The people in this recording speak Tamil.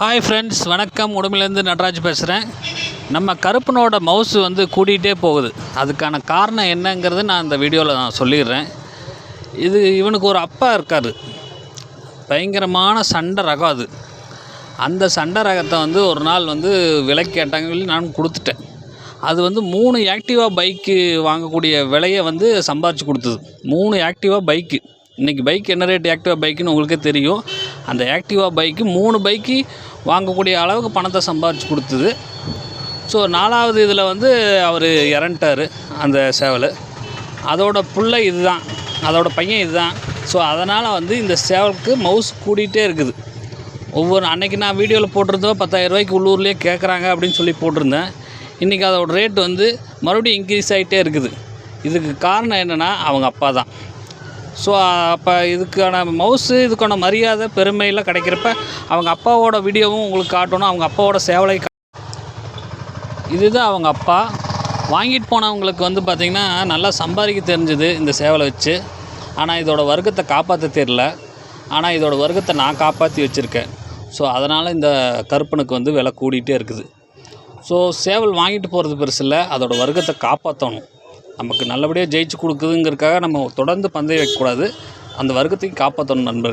ஹாய் ஃப்ரெண்ட்ஸ் வணக்கம். உடம்புலேருந்து நடராஜ் பேசுகிறேன் நம்ம கருப்பனோட மவுஸ் வந்து கூட்டிகிட்டே போகுது. அதுக்கான காரணம் என்னங்கிறது நான் இந்த வீடியோவில் நான் சொல்லிடுறேன். இது இவனுக்கு ஒரு அப்பா இருக்கார். பயங்கரமான சண்டை ரகம் அது. அந்த சண்டை ரகத்தை வந்து ஒரு நாள் வந்து விலை கேட்டாங்க சொல்லி நான் கொடுத்துட்டேன். அது வந்து மூணு ஆக்டிவா பைக்கு வாங்கக்கூடிய விலையை வந்து சம்பாரிச்சு கொடுத்தது. மூணு ஆக்டிவா பைக்கு இன்றைக்கி பைக் என்ன ரேட் ஆக்டிவா பைக்குன்னு உங்களுக்கே தெரியும். அந்த ஆக்டிவா பைக்கு மூணு பைக்கு வாங்கக்கூடிய அளவுக்கு பணத்தை சம்பாரித்து கொடுத்தது. ஸோ நாலாவது இதில் வந்து அவர் இறந்துட்டார் அந்த சேவல். அதோட புள்ள இதுதான் அதோட பையன் இதுதான். ஸோ அதனால் வந்து இந்த சேவலுக்கு மவுஸ் கூடிகிட்டே இருக்குது. ஒவ்வொரு அன்றைக்கி நான் வீடியோவில் போட்டிருந்தோம் பத்தாயிரம் ரூபாய்க்கு உள்ளூர்லேயே கேட்குறாங்க அப்படின்னு சொல்லி போட்டிருந்தேன். இன்றைக்கி அதோட ரேட் வந்து மறுபடியும் இன்க்ரீஸ் ஆகிட்டே இருக்குது. இதுக்கு காரணம் என்னென்னா அவங்க அப்பா தான். ஸோ அப்போ இதுக்கான மவுஸு இதுக்கான மரியாதை பெருமையெல்லாம் கிடைக்கிறப்ப அவங்க அப்பாவோட வீடியோவும் உங்களுக்கு காட்டணும். அவங்க அப்பாவோட சேவலை இதுதான் அவங்க அப்பா. வாங்கிட்டு போனவங்களுக்கு வந்து பார்த்திங்கன்னா நல்லா சம்பாதிக்க தெரிஞ்சுது இந்த சேவலை வச்சு. ஆனால் இதோட வர்க்கத்தை காப்பாற்ற தெரில ஆனால் இதோட வர்க்கத்தை நான் காப்பாற்றி வச்சுருக்கேன். ஸோ அதனால் இந்த கருப்பனுக்கு வந்து விலை கூடிகிட்டே இருக்குது. ஸோ சேவல் வாங்கிட்டு போகிறது பெருசு இல்லை. வர்க்கத்தை காப்பாற்றணும் நமக்கு நல்லபடியாக ஜெயிச்சு கொடுக்குதுங்கிறதுக்காக நம்ம தொடர்ந்து பந்தயம் வைக்கக்கூடாது. அந்த வர்க்கத்தையும் காப்பாற்றணும் நண்பர்கள்.